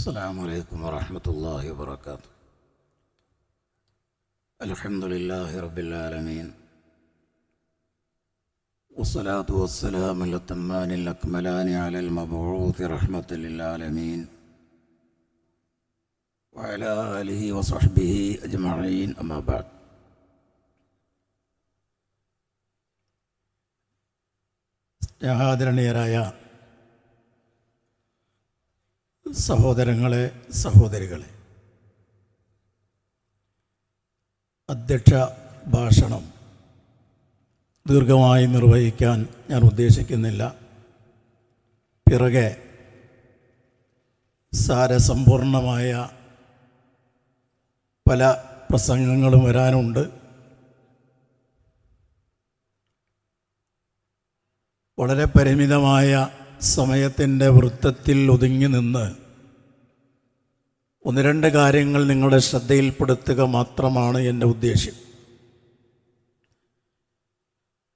السلام عليكم ورحمة الله وبركاته الحمد لله رب العالمين والصلاة والسلام الأتمان الأكملان على المبعوث رحمة للعالمين وعلى آله وصحبه أجمعين أما بعد സ്നേഹാദരണീയരായ സഹോദരങ്ങളെ സഹോദരികളെ. അധ്യക്ഷ ഭാഷണം ദീർഘമായി നിർവഹിക്കാൻ ഞാൻ ഉദ്ദേശിക്കുന്നില്ല. പിറകെ സാരസമ്പൂർണമായ പല പ്രസംഗങ്ങളും വരാനുണ്ട്. വളരെ പരിമിതമായ സമയത്തിന്റെ വൃത്തത്തിൽ ഒതുങ്ങി നിന്ന് ഒന്ന് രണ്ട് കാര്യങ്ങൾ നിങ്ങളുടെ ശ്രദ്ധയിൽപ്പെടുത്തുക മാത്രമാണ് എന്റെ ഉദ്ദേശ്യം.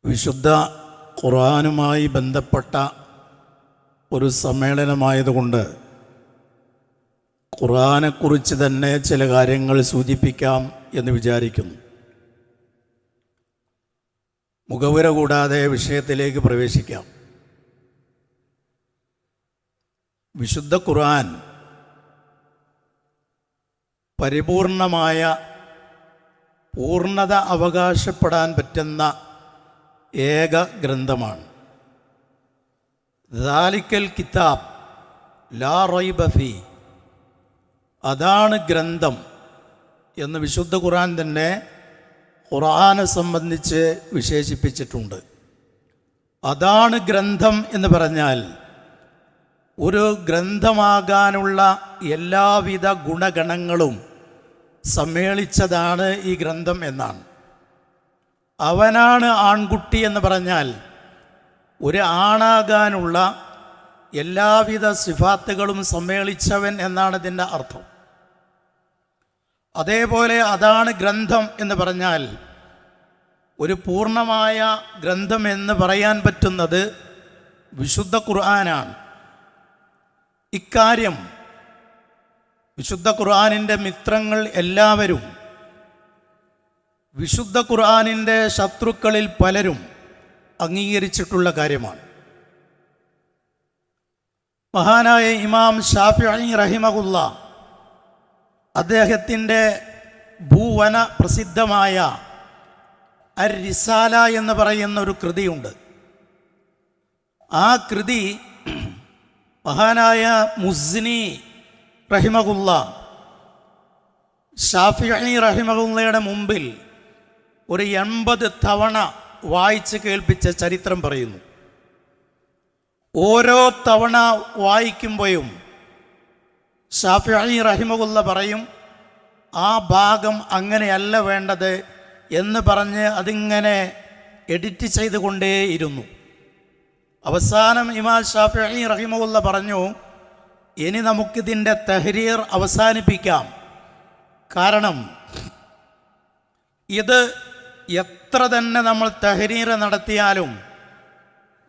വിശുദ്ധ ഖുർആനുമായി ബന്ധപ്പെട്ട ഒരു സമ്മേളനമായതുകൊണ്ട് ഖുർആനെക്കുറിച്ച് തന്നെ ചില കാര്യങ്ങൾ സൂചിപ്പിക്കാം എന്ന് വിചാരിക്കുന്നു. മുഖവുര കൂടാതെ വിഷയത്തിലേക്ക് പ്രവേശിക്കാം. വിശുദ്ധ ഖുർആൻ പരിപൂർണമായ പൂർണത അവകാശപ്പെടാൻ പറ്റുന്ന ഏക ഗ്രന്ഥമാണ്. ദാലിക്കൽ കിതാബ് ലാ റൈബഫി അതാണ് ഗ്രന്ഥം എന്ന് വിശുദ്ധ ഖുർആൻ തന്നെ ഖുർആനെ സംബന്ധിച്ച് വിശേഷിപ്പിച്ചിട്ടുണ്ട്. അതാണ് ഗ്രന്ഥം എന്ന് പറഞ്ഞാൽ ഒരു ഗ്രന്ഥമാകാനുള്ള എല്ലാവിധ ഗുണഗണങ്ങളും സമ്മേളിച്ചതാണ് ഈ ഗ്രന്ഥം എന്നാണ്. അവനാണ് ആൺകുട്ടി എന്ന് പറഞ്ഞാൽ ഒരു ആണാകാനുള്ള എല്ലാവിധ സിഫാത്തുകളും സമ്മേളിച്ചവൻ എന്നാണ് ഇതിന്റെ അർത്ഥം. അതേപോലെ അതാണ് ഗ്രന്ഥം എന്ന് പറഞ്ഞാൽ ഒരു പൂർണമായ ഗ്രന്ഥം എന്ന് പറയാൻ പറ്റുന്നത് വിശുദ്ധ ഖുർആനാണ്. ഇക്കാര്യം വിശുദ്ധ ഖുർആാനിന്റെ മിത്രങ്ങൾ എല്ലാവരും വിശുദ്ധ ഖുർആാനിന്റെ ശത്രുക്കളിൽ പലരും അംഗീകരിച്ചിട്ടുള്ള കാര്യമാണ്. മഹാനായ ഇമാം ഷാഫി റഹിമകുല്ല അദ്ദേഹത്തിന്റെ ഭൂവന പ്രസിദ്ധമായ അർ റിസാല എന്ന് പറയുന്ന ഒരു കൃതിയുണ്ട്. ആ കൃതി മഹാനായ മുസ്നി റഹിമകുല്ല ഷാഫി റഹിമകുല്ലയുടെ മുമ്പിൽ ഒരു എൺപത് തവണ വായിച്ച് കേൾപ്പിച്ച ചരിത്രം പറയുന്നു. ഓരോ തവണ വായിക്കുമ്പോഴും ഷാഫി റഹിമകുല്ല പറയും ആ ഭാഗം അങ്ങനെയല്ല വേണ്ടത് എന്ന് പറഞ്ഞ് അതിങ്ങനെ എഡിറ്റ് ചെയ്തുകൊണ്ടേയിരുന്നു. അവസാനം ഇമാം ഷാഫി റഹിമുല്ല പറഞ്ഞു ഇനി നമുക്കിതിന്റെ തഹരീർ അവസാനിപ്പിക്കാം. കാരണം ഇത് എത്ര തന്നെ നമ്മൾ തഹരീർ നടത്തിയാലും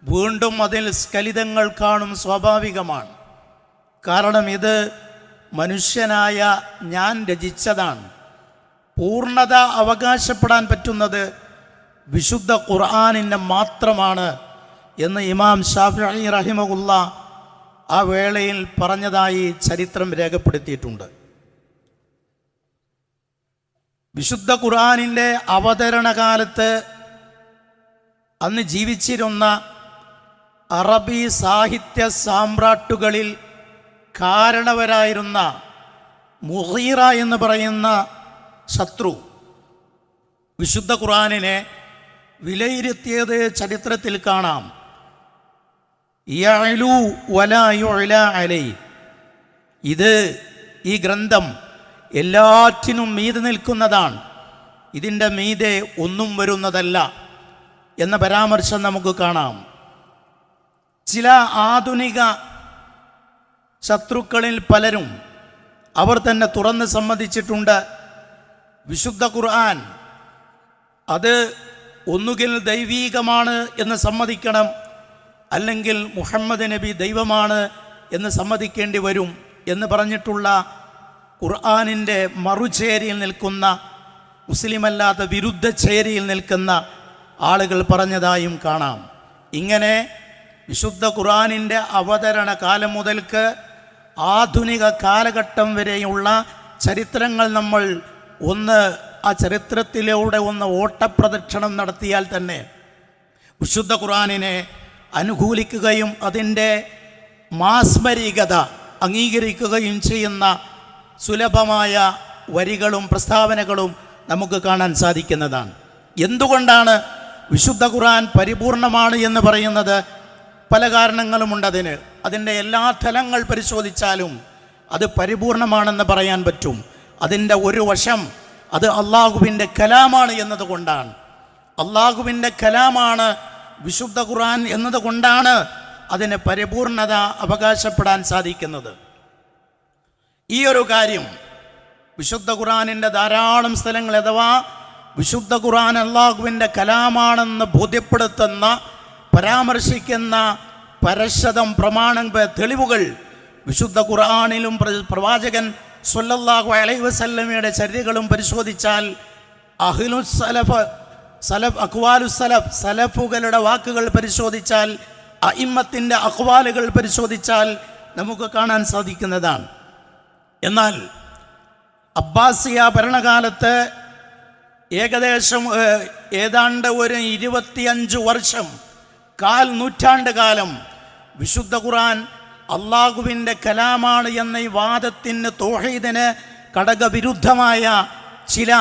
വീണ്ടും അതിൽ സ്കലിതങ്ങൾ കാണും സ്വാഭാവികമാണ്. കാരണം ഇത് മനുഷ്യനായ ഞാൻ രചിച്ചതാണ്. പൂർണത അവകാശപ്പെടാൻ പറ്റുന്നത് വിശുദ്ധ ഖുർആാനിന് മാത്രമാണ് എന്ന് ഇമാം ഷാഫി റഹിമകുല്ല ആ വേളയിൽ പറഞ്ഞതായി ചരിത്രം രേഖപ്പെടുത്തിയിട്ടുണ്ട്. വിശുദ്ധ ഖുർആാനിന്റെ അവതരണ കാലത്ത് അന്ന് ജീവിച്ചിരുന്ന അറബി സാഹിത്യ സാമ്രാട്ടുകളിൽ കാരണവരായിരുന്ന മുഹീറ എന്ന് പറയുന്ന ശത്രു വിശുദ്ധ ഖുർആാനിനെ വിലയിരുത്തിയത് ചരിത്രത്തിൽ കാണാം. ഇത് ഈ ഗ്രന്ഥം എല്ലാറ്റിനും മീതെ നിൽക്കുന്നതാണ്. ഇതിന്റെ മീതെ ഒന്നും വരുന്നതല്ല എന്ന പരാമർശം നമുക്ക് കാണാം. ചില ആധുനിക ശത്രുക്കളിൽ പലരും അവർ തന്നെ തുറന്ന് സമ്മതിച്ചിട്ടുണ്ട്. വിശുദ്ധ ഖുർആൻ അത് ഒന്നുകിൽ ദൈവീകമാണ് എന്ന് സമ്മതിക്കണം അല്ലെങ്കിൽ മുഹമ്മദ് നബി ദൈവമാണ് എന്ന് സമ്മതിക്കേണ്ടി വരും എന്ന് പറഞ്ഞിട്ടുള്ള ഖുർആാനിന്റെ മറുചേരിയിൽ നിൽക്കുന്ന മുസ്ലിമല്ലാത്ത വിരുദ്ധ ചേരിയിൽ നിൽക്കുന്ന ആളുകൾ പറഞ്ഞതായും കാണാം. ഇങ്ങനെ വിശുദ്ധ ഖുർആാനിന്റെ അവതരണ കാലം മുതൽക്ക് ആധുനിക കാലഘട്ടം വരെയുള്ള ചരിത്രങ്ങൾ നമ്മൾ ഒന്ന് ആ ചരിത്രത്തിലൂടെ ഒന്ന് ഓട്ടപ്രദക്ഷിണം നടത്തിയാൽ തന്നെ വിശുദ്ധ ഖുർആാനിനെ അനുകൂലിക്കുകയും അതിന്റെ മാസ്മരികത അംഗീകരിക്കുകയും ചെയ്യുന്ന സുലഭമായ വരികളും പ്രസ്താവനകളും നമുക്ക് കാണാൻ സാധിക്കുന്നതാണ്. എന്തുകൊണ്ടാണ് വിശുദ്ധ ഖുർആൻ പരിപൂർണമാണ് എന്ന് പറയുന്നത്? പല കാരണങ്ങളുമുണ്ട് അതിന്. അതിന്റെ എല്ലാ തലങ്ങൾ പരിശോധിച്ചാലും അത് പരിപൂർണമാണെന്ന് പറയാൻ പറ്റും. അതിന്റെ ഒരു വശം അത് അള്ളാഹുവിന്റെ കലാമാണ് എന്നതുകൊണ്ടാണ്. അള്ളാഹുവിന്റെ കലാമാണ് വിശുദ്ധ ഖുർആൻ എന്നതുകൊണ്ടാണ് അതിന് പരിപൂർണത അവകാശപ്പെടാൻ സാധിക്കുന്നത്. ഈ ഒരു കാര്യം വിശുദ്ധ ഖുറാനിന്റെ ധാരാളം സ്ഥലങ്ങൾ അഥവാ വിശുദ്ധ ഖുർആൻ അള്ളാഹുവിന്റെ കലാമാണെന്ന് ബോധ്യപ്പെടുത്തുന്ന പരാമർശിക്കുന്ന പരശതം പ്രമാണ തെളിവുകൾ വിശുദ്ധ ഖുർആാനിലും പ്രവാചകൻ സ്വല്ലല്ലാഹു അലൈഹി വസല്ലമയുടെ ചര്യകളും പരിശോധിച്ചാൽ അഹ്ലു സലഫ് അഖ്വാലു സലഫ് സലഫുകളുടെ വാക്കുകൾ പരിശോധിച്ചാൽ അയിമ്മത്തിന്റെ അഖ്വാലുകൾ പരിശോധിച്ചാൽ നമുക്ക് കാണാൻ സാധിക്കുന്നതാണ്. എന്നാൽ അബ്ബാസിയ ഭരണകാലത്ത് ഏകദേശം ഏതാണ്ട് ഒരു ഇരുപത്തിയഞ്ച് വർഷം കാൽ നൂറ്റാണ്ട് കാലം വിശുദ്ധ ഖുറാൻ അള്ളാഹുവിന്റെ കലാമാണ് എന്ന ഈ വാദത്തിന് തോഹീദിന് കടകവിരുദ്ധമായ ചില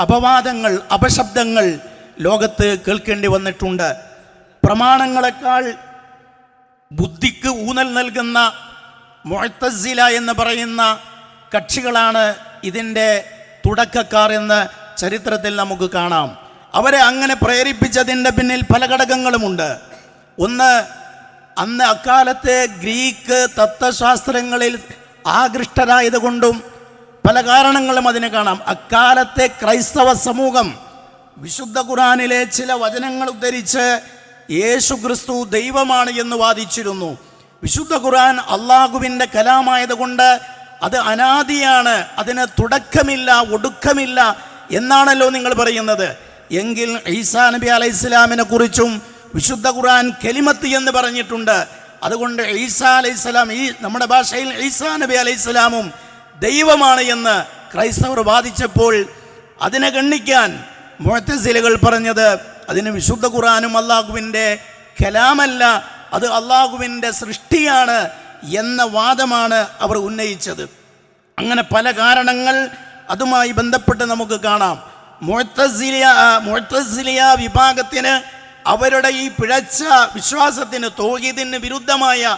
അപവാദങ്ങൾ അപശബ്ദങ്ങൾ ലോകത്ത് കേൾക്കേണ്ടി വന്നിട്ടുണ്ട്. പ്രമാണങ്ങളെക്കാൾ ബുദ്ധിക്ക് ഊന്നൽ നൽകുന്ന മൊഴത്തസില എന്ന് പറയുന്ന കക്ഷികളാണ് ഇതിന്റെ തുടക്കക്കാർ എന്ന് ചരിത്രത്തിൽ നമുക്ക് കാണാം. അവരെ അങ്ങനെ പ്രേരിപ്പിച്ചതിന്റെ പിന്നിൽ പല ഘടകങ്ങളുമുണ്ട്. ഒന്ന് അന്ന് അക്കാലത്തെ ഗ്രീക്ക് തത്വശാസ്ത്രങ്ങളിൽ ആകൃഷ്ടരായതുകൊണ്ടും പല കാരണങ്ങളും അതിനെ കാണാം. അക്കാലത്തെ ക്രൈസ്തവ സമൂഹം വിശുദ്ധ ഖുറാനിലെ ചില വചനങ്ങൾ ഉദ്ധരിച്ച് യേശു ക്രിസ്തു ദൈവമാണ് എന്ന് വാദിച്ചിരുന്നു. വിശുദ്ധ ഖുറാൻ അള്ളാഹുവിന്റെ കലാമായതുകൊണ്ട് അത് അനാദിയാണ് അതിന് തുടക്കമില്ല ഒടുക്കമില്ല എന്നാണല്ലോ നിങ്ങൾ പറയുന്നത്. എങ്കിൽ ഈസാ നബി അലൈഹി ഇസ്ലാമിനെ കുറിച്ചും വിശുദ്ധ ഖുറാൻ കെലിമത്ത് എന്ന് പറഞ്ഞിട്ടുണ്ട്. അതുകൊണ്ട് ഈസാ അലൈഹി സ്വലാം ഈ നമ്മുടെ ഭാഷയിൽ ഈസാ നബി അലൈഹി സ്വലാമും ദൈവമാണ് എന്ന് ക്രൈസ്തവർ വാദിച്ചപ്പോൾ അതിനെ ഗണ്ണിക്കാൻ മുഴത്തസിലകൾ പറഞ്ഞത് അതിന് വിശുദ്ധ ഖുറാനും അള്ളാഹുവിന്റെ കലാമല്ല അത് അള്ളാഹുവിന്റെ സൃഷ്ടിയാണ് എന്ന വാദമാണ് അവർ ഉന്നയിച്ചത്. അങ്ങനെ പല കാരണങ്ങൾ അതുമായി ബന്ധപ്പെട്ട് നമുക്ക് കാണാം. മുഴത്തസിലിയ മുഴത്തസിലിയ വിഭാഗത്തിന് അവരുടെ ഈ പിഴച്ച വിശ്വാസത്തിന് തോഹീദിന് വിരുദ്ധമായ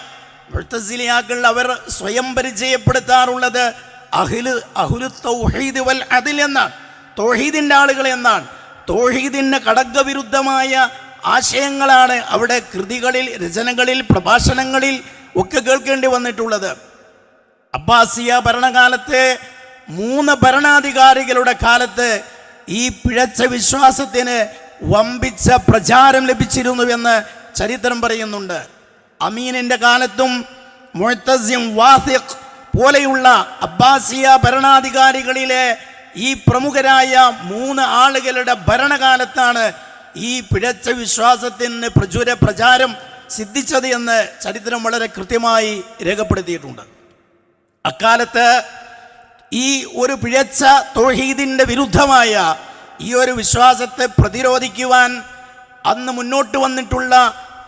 മുഴത്തസിലിയാക്കൾ അവർ സ്വയം പരിചയപ്പെടുത്താറുള്ളത് അഹിൽ അഹുലു തൗഹീദ് വൽ അതിൽ എന്നാണ്. തോഹീദിന്റെ ആളുകൾ എന്നാണ്. തോഹീദിന് ഘടകവിരുദ്ധമായ ആശയങ്ങളാണ് അവിടെ കൃതികളിൽ രചനകളിൽ പ്രഭാഷണങ്ങളിൽ ഒക്കെ കേൾക്കേണ്ടി വന്നിട്ടുള്ളത്. അബ്ബാസിയ ഭരണകാലത്തെ മൂന്ന് ഭരണാധികാരികളുടെ കാലത്ത് ഈ പിഴച്ച വിശ്വാസത്തിന് വമ്പിച്ച പ്രചാരം ലഭിച്ചിരുന്നുവെന്ന് ചരിത്രം പറയുന്നുണ്ട്. അമീനിന്റെ കാലത്തും മുഴത്തസ്യം വാസിഖ് പോലെയുള്ള അബ്ബാസിയ ഭരണാധികാരികളിലെ ഈ പ്രമുഖരായ മൂന്ന് ആളുകളുടെ ഭരണകാലത്താണ് ഈ പിഴച്ച വിശ്വാസത്തിന് പ്രചുര പ്രചാരം സിദ്ധിച്ചത് എന്ന് ചരിത്രം വളരെ കൃത്യമായി രേഖപ്പെടുത്തിയിട്ടുണ്ട്. അക്കാലത്ത് ഈ ഒരു പിഴച്ച തൊഹീദിന്റെ വിരുദ്ധമായ ഈ ഒരു വിശ്വാസത്തെ പ്രതിരോധിക്കുവാൻ അന്ന് മുന്നോട്ട് വന്നിട്ടുള്ള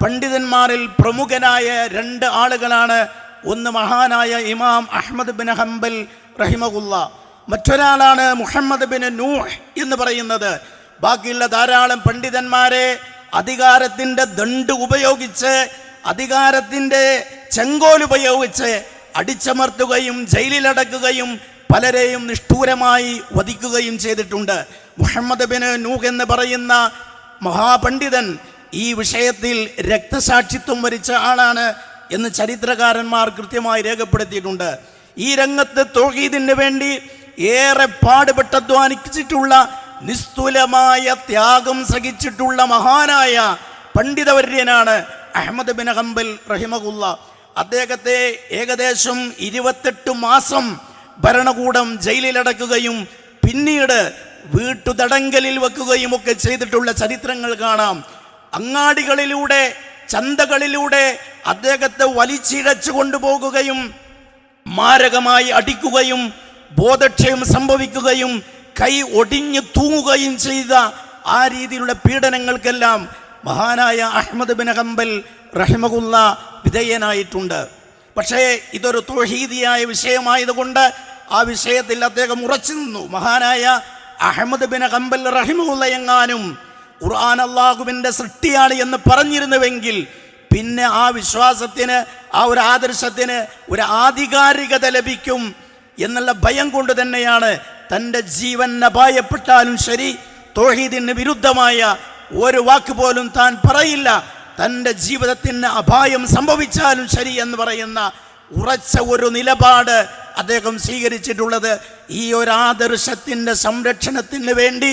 പണ്ഡിതന്മാരിൽ പ്രമുഖനായ രണ്ട് ആളുകളാണ് ഒന്ന് മഹാനായ ഇമാം അഹമ്മദ് ബിൻ ഹംബൽ റഹിമകുല്ല മറ്റൊരാളാണ് മുഹമ്മദ് ബിൻ നൂഹ് എന്ന് പറയുന്നത്. ബാക്കിയുള്ള ധാരാളം പണ്ഡിതന്മാരെ അധികാരത്തിന്റെ ദണ്ട് ഉപയോഗിച്ച് അധികാരത്തിന്റെ ചെങ്കോൽ ഉപയോഗിച്ച് അടിച്ചമർത്തുകയും ജയിലിലടക്കുകയും പലരെയും നിഷ്ഠൂരമായി വധിക്കുകയും ചെയ്തിട്ടുണ്ട്. മുഹമ്മദ് ബിൻ നൂഹ് എന്ന് പറയുന്ന മഹാപണ്ഡിതൻ ഈ വിഷയത്തിൽ രക്തസാക്ഷിത്വം വരിച്ച ആളാണ് എന്ന് ചരിത്രകാരന്മാർ കൃത്യമായി രേഖപ്പെടുത്തിയിട്ടുണ്ട്. ഈ രംഗത്ത് തോഹീദിന് വേണ്ടി ഏറെ പാടുപെട്ടധ്വാനിച്ചിട്ടുള്ള നിസ്തുലമായ ത്യാഗം സഹിച്ചിട്ടുള്ള മഹാനായ പണ്ഡിതവര്യനാണ് അഹമ്മദ് ബിൻ ഹംബൽ റഹിമകുല്ല അദ്ദേഹത്തെ ഏകദേശം ഇരുപത്തെട്ട് മാസം ഭരണകൂടം ജയിലിലടക്കുകയും പിന്നീട് വീട്ടുതടങ്കലിൽ വെക്കുകയും ഒക്കെ ചെയ്തിട്ടുള്ള ചരിത്രങ്ങൾ കാണാം. അങ്ങാടികളിലൂടെ ചന്തകളിലൂടെ അദ്ദേഹത്തെ വലിച്ചിഴച്ചു കൊണ്ടുപോകുകയും മാരകമായി അടിക്കുകയും ബോധക്ഷയം സംഭവിക്കുകയും കൈ ഒടിഞ്ഞു തൂങ്ങുകയും ചെയ്ത ആ രീതിയിലുള്ള പീഡനങ്ങൾക്കെല്ലാം മഹാനായ അഹമ്മദ് ബിൻ ഹംബൽ റഹിമകുല്ല വിധേയനായിട്ടുണ്ട്. പക്ഷേ ഇതൊരു തോഹീദിയായ വിഷയമായതുകൊണ്ട് ആ വിഷയത്തിൽ അദ്ദേഹം ഉറച്ചു നിന്നു. മഹാനായ അഹമ്മദ് ബിൻ ഹംബൽ റഹിമുല്ല എങ്ങാനും ഖുർആൻ അള്ളാഹുവിന്റെ സൃഷ്ടിയാണ് എന്ന് പറഞ്ഞിരുന്നുവെങ്കിൽ പിന്നെ ആ വിശ്വാസത്തിന് ആ ഒരു ആദർശത്തിന് ഒരു ആധികാരികത ലഭിക്കും എന്നുള്ള ഭയം കൊണ്ട് തന്നെയാണ് തന്റെ ജീവൻ അപായപ്പെട്ടാലും ശരി തോഹീദിന് വിരുദ്ധമായ ഒരു വാക്ക് പോലും താൻ പറയില്ല. തന്റെ ജീവിതത്തിന് അപായം സംഭവിച്ചാലും ശരി എന്ന് പറയുന്ന ഉറച്ച ഒരു നിലപാട് അദ്ദേഹം സ്വീകരിച്ചിട്ടുള്ളത് ഈ ഒരു ആദർശത്തിന്റെ സംരക്ഷണത്തിന് വേണ്ടി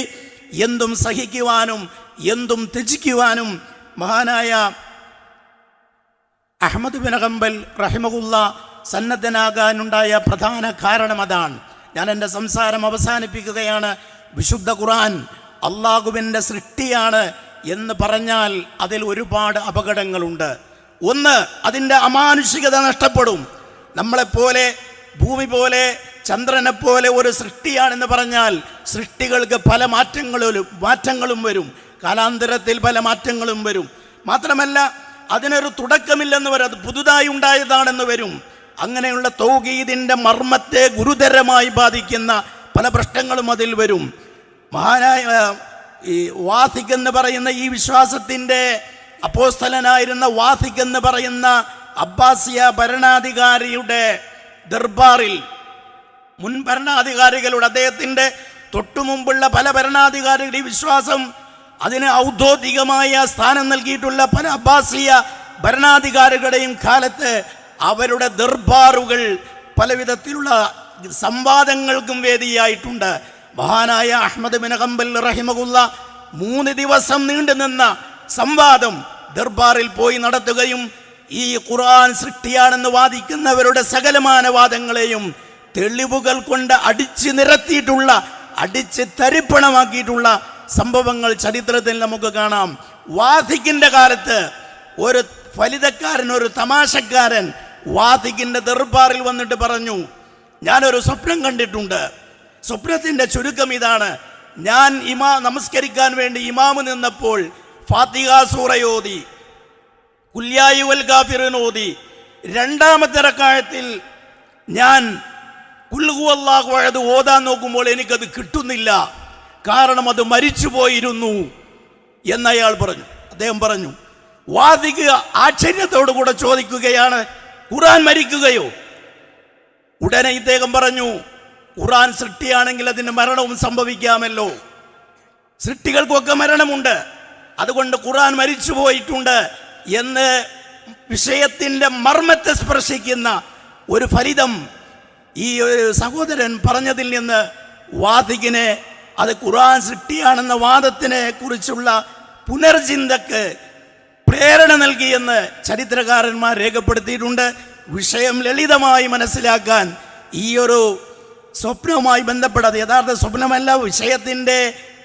എന്തും സഹിക്കുവാനും എന്തും ത്യജിക്കുവാനും മഹാനായ അഹമ്മദ് ബിൻ ഹംബൽ റഹിമഹുല്ല സന്നദ്ധനാകാനുണ്ടായ പ്രധാന കാരണം അതാണ്. ഞാൻ എന്റെ സംസാരം അവസാനിപ്പിക്കുകയാണ്. വിശുദ്ധ ഖുറാൻ അള്ളാഹുവിന്റെ സൃഷ്ടിയാണ് എന്ന് പറഞ്ഞാൽ അതിൽ ഒരുപാട് അപകടങ്ങളുണ്ട്. ഒന്ന് അതിന്റെ അമാനുഷികത നഷ്ടപ്പെടും. നമ്മളെപ്പോലെ ഭൂമി പോലെ ചന്ദ്രനെ പോലെ ഒരു സൃഷ്ടിയാണെന്ന് പറഞ്ഞാൽ സൃഷ്ടികൾക്ക് പല മാറ്റങ്ങളും മാറ്റങ്ങളും വരും. കാലാന്തരത്തിൽ പല മാറ്റങ്ങളും വരും. മാത്രമല്ല അതിനൊരു തുടക്കമില്ലെന്ന് വരും. അത് പുതുതായി ഉണ്ടായതാണെന്ന് വരും. അങ്ങനെയുള്ള തൗഹീദിന്റെ മർമ്മത്തെ ഗുരുതരമായി ബാധിക്കുന്ന പല പ്രശ്നങ്ങളും അതിൽ വരും. മഹാനായ ഈ വാസിക് എന്ന് പറയുന്ന ഈ വിശ്വാസത്തിന്റെ അപ്പോസ്തലനായിരുന്ന വാസിക് എന്ന് പറയുന്ന അബ്ബാസിയ ഭരണാധികാരിയുടെ ദർബാറിൽ മുൻ ഭരണാധികാരികളുടെ അദ്ദേഹത്തിന്റെ തൊട്ടുമുമ്പുള്ള പല ഭരണാധികാരികളുടെ വിശ്വാസം അതിന് ഔദ്യോഗികമായ സ്ഥാനം നൽകിയിട്ടുള്ള പല അബ്ബാസിയ ഭരണാധികാരികളുടെയും കാലത്ത് അവരുടെ ദർബാറുകൾ പലവിധത്തിലുള്ള സംവാദങ്ങൾക്കും വേദിയായിട്ടുണ്ട്. മഹാനായ അഹമ്മദ് ബിൻ ഹംബൽ മൂന്ന് ദിവസം നീണ്ടുനിന്ന സംവാദം ദർബാറിൽ പോയി നടത്തുകയും ഈ ഖുർആൻ സൃഷ്ടിയാണെന്ന് വാദിക്കുന്നവരുടെ സകലമാന വാദങ്ങളെയും തെളിവുകൾ കൊണ്ട് അടിച്ച് നിരത്തിയിട്ടുള്ള അടിച്ച് തരിപ്പണമാക്കിയിട്ടുള്ള സംഭവങ്ങൾ ചരിത്രത്തിൽ നമുക്ക് കാണാം. വാധിക്കിന്റെ കാലത്ത് ഒരു ഫലിതക്കാരൻ ഒരു തമാശക്കാരൻ വാധിക്കിന്റെ ദർബാറിൽ വന്നിട്ട് പറഞ്ഞു ഞാനൊരു സ്വപ്നം കണ്ടിട്ടുണ്ട്. സ്വപ്നത്തിന്റെ ചുരുക്കം ഇതാണ്. ഞാൻ ഇമാ നമസ്കരിക്കാൻ വേണ്ടി ഇമാമ് നിന്നപ്പോൾ ഫാത്തിഹ സൂറയോതി കുല്യായി ഗാഫിറിനോതി രണ്ടാമത്തെ റക്കായത്തിൽ ഞാൻ കുല്ലുഹു അള്ളാഹു ഓതാൻ നോക്കുമ്പോൾ എനിക്കത് കിട്ടുന്നില്ല. കാരണം അത് മരിച്ചു പോയിരുന്നു എന്നയാൾ പറഞ്ഞു. അദ്ദേഹം പറഞ്ഞു വാദിക ആശ്ചര്യത്തോടു കൂടെ ചോദിക്കുകയാണ് ഖുറാൻ മരിക്കുകയോ? ഉടനെ ഇദ്ദേഹം പറഞ്ഞു ഖുറാൻ സൃഷ്ടിയാണെങ്കിൽ അതിന് മരണവും സംഭവിക്കാമല്ലോ. സൃഷ്ടികൾക്കൊക്കെ മരണമുണ്ട്. അതുകൊണ്ട് ഖുറാൻ മരിച്ചു പോയിട്ടുണ്ട് എന്ന് വിഷയത്തിന്റെ മർമ്മത്തെ സ്പർശിക്കുന്ന ഒരു ഫലിതം ഈ ഒരു സഹോദരൻ പറഞ്ഞതിൽ നിന്ന് വാദികിനെ അത് ഖുറാൻ സൃഷ്ടിയാണെന്ന വാദത്തിനെ കുറിച്ചുള്ള പുനർചിന്തക്ക് പ്രേരണ നൽകിയെന്ന് ചരിത്രകാരന്മാർ രേഖപ്പെടുത്തിയിട്ടുണ്ട്. വിഷയം ലളിതമായി മനസ്സിലാക്കാൻ ഈ ഒരു സ്വപ്നവുമായി ബന്ധപ്പെട്ടത് യഥാർത്ഥ സ്വപ്നമല്ല വിഷയത്തിന്റെ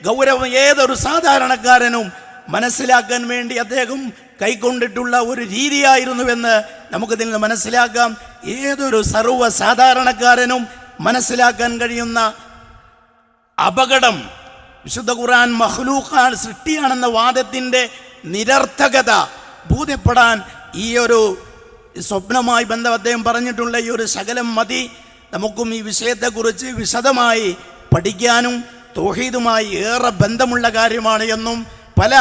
ഗൗരവം ഏതൊരു സാധാരണക്കാരനും മനസ്സിലാക്കാൻ വേണ്ടി അദ്ദേഹം കൈക്കൊണ്ടിട്ടുള്ള ഒരു രീതിയായിരുന്നുവെന്ന് നമുക്കിതിൽ നിന്ന് മനസ്സിലാക്കാം. ഏതൊരു സർവസാധാരണക്കാരനും മനസ്സിലാക്കാൻ കഴിയുന്ന അപകടം വിശുദ്ധ ഖുർആൻ മഹ്ലൂഖാൻ സൃഷ്ടിയാണെന്ന വാദത്തിന്റെ നിരർത്ഥകത ബോധ്യപ്പെടാൻ ഈ ഒരു സ്വപ്നവുമായി ബന്ധം അദ്ദേഹം പറഞ്ഞിട്ടുള്ള ഈ ഒരു ശകലം മതി. നമുക്കും ഈ വിഷയത്തെക്കുറിച്ച് വിശദമായി പഠിക്കാനും തോഹീദുമായി ഏറെ ബന്ധമുള്ള കാര്യമാണ് എന്നും പല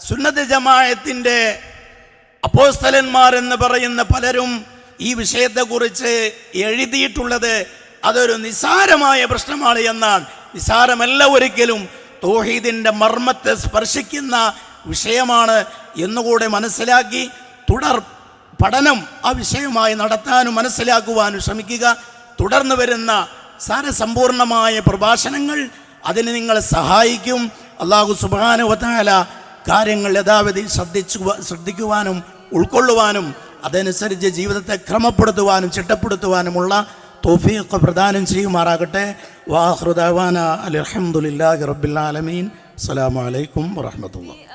സുന്നത ജമായത്തിന്റെ അപ്പോസ്തലന്മാർ എന്ന് പറയുന്ന പലരും ഈ വിഷയത്തെക്കുറിച്ച് എഴുതിയിട്ടുള്ളത് അതൊരു നിസാരമായ പ്രശ്നമാണ് എന്നാണ്. നിസാരമല്ല ഒരിക്കലും തോഹീദിന്റെ മർമ്മത്തെ സ്പർശിക്കുന്ന വിഷയമാണ് എന്നുകൂടെ മനസ്സിലാക്കി തുടർ പഠനം ആ വിഷയമായി നടത്താനും മനസ്സിലാക്കുവാനും ശ്രമിക്കുക. തുടർന്ന് വരുന്ന സാരസമ്പൂർണമായ പ്രഭാഷണങ്ങൾ അതിന് നിങ്ങളെ സഹായിക്കും. അള്ളാഹു സുബാനുവത്താല കാര്യങ്ങൾ യഥാവിധി ശ്രദ്ധിച്ചു ശ്രദ്ധിക്കുവാനും ഉൾക്കൊള്ളുവാനും അതനുസരിച്ച് ജീവിതത്തെ ക്രമപ്പെടുത്തുവാനും ചിട്ടപ്പെടുത്തുവാനുമുള്ള തോഫിയൊക്കെ പ്രദാനം ചെയ്യുമാറാകട്ടെ. വാഹൃദാന അലഹമുല്ലാ റബ്ബിൽ ആലമീൻ. വറഹ്മത്തുള്ളാഹി.